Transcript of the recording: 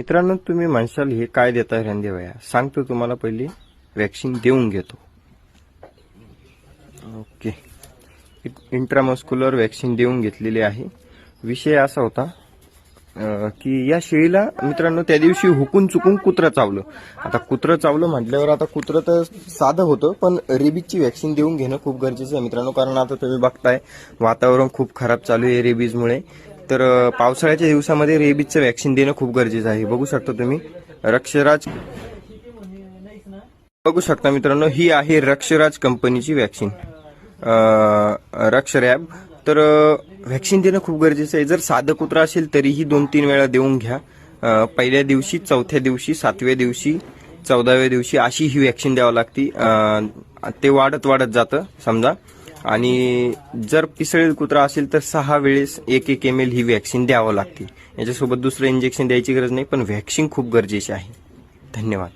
मित्रांनो तुम्ही म्हणशाल हे काय देता रणदेवया सांगतो तुम्हाला पहिली. वॅक्सिन देऊन घेतो. ओके इंट्रामस्क्युलर वॅक्सिन देऊन घेतलेली आहे. विषय असा होता की या शेळीला मित्रांनो त्या दिवशी हुकून चुकून कुत्रं चावलं. आता कुत्रं चावलं म्हटल्यावर आता कुत्रं तर साधं होतं पण रेबीजची वॅक्सिन देऊन घेणं खूप गरजेचं आहे मित्रांनो कारण आता तुम्ही बघताय वातावरण खूप खराब चालू आहे रेबीजमुळे. तर पावसाळ्याच्या दिवसामध्ये रेबीजचं वॅक्सिन देणं खूप गरजेचं आहे. बघू शकता तुम्ही. रक्षराज बघू शकता मित्रांनो ही आहे रक्षराज कंपनीची वॅक्सिन. रक्ष रॅब तर व्हॅक्सिन देणं खूप गरजेचं आहे. जर साधं कुत्रा असेल तरीही दोन तीन वेळा देऊन घ्या. पहिल्या दिवशी चौथ्या दिवशी सातव्या दिवशी चौदाव्या दिवशी अशी ही व्हॅक्सिन द्यावं लागती. ते वाढत वाढत जातं समजा. आणि जर पिसळेल कुत्रा असेल तर सहा वेळेस एक एक एम एल ही व्हॅक्सिन द्यावं लागते. याच्यासोबत दुसरं इंजेक्शन द्यायची गरज नाही पण व्हॅक्सिन खूप गरजेची आहे. धन्यवाद.